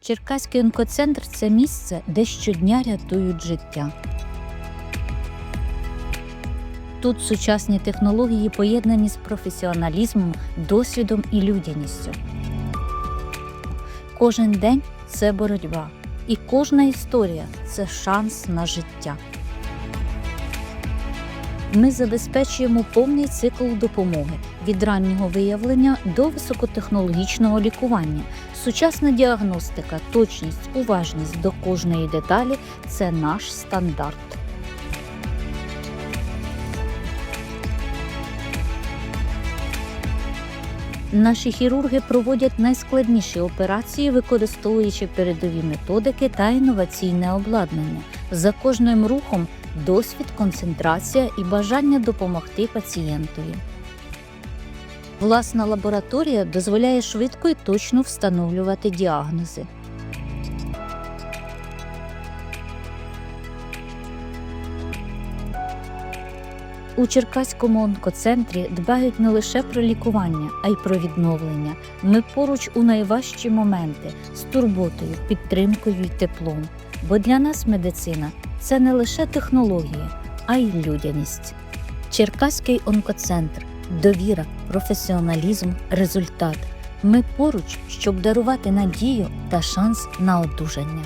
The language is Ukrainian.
Черкаський онкоцентр це місце, де щодня рятують життя. Тут сучасні технології поєднані з професіоналізмом, досвідом і людяністю. Кожен день це боротьба, і кожна історія це шанс на життя. Ми забезпечуємо повний цикл допомоги від раннього виявлення до високотехнологічного лікування. Сучасна діагностика, точність, уважність до кожної деталі це наш стандарт. Наші хірурги проводять найскладніші операції, використовуючи передові методики та інноваційне обладнання. За кожним рухом досвід, концентрація і бажання допомогти пацієнтові. Власна лабораторія дозволяє швидко і точно встановлювати діагнози. У Черкаському онкоцентрі дбають не лише про лікування, а й про відновлення. Ми поруч у найважчі моменти з турботою, підтримкою і теплом. Бо для нас медицина це не лише технології, а й людяність. Черкаський онкоцентр довіра, професіоналізм, результат. Ми поруч, щоб дарувати надію та шанс на одужання.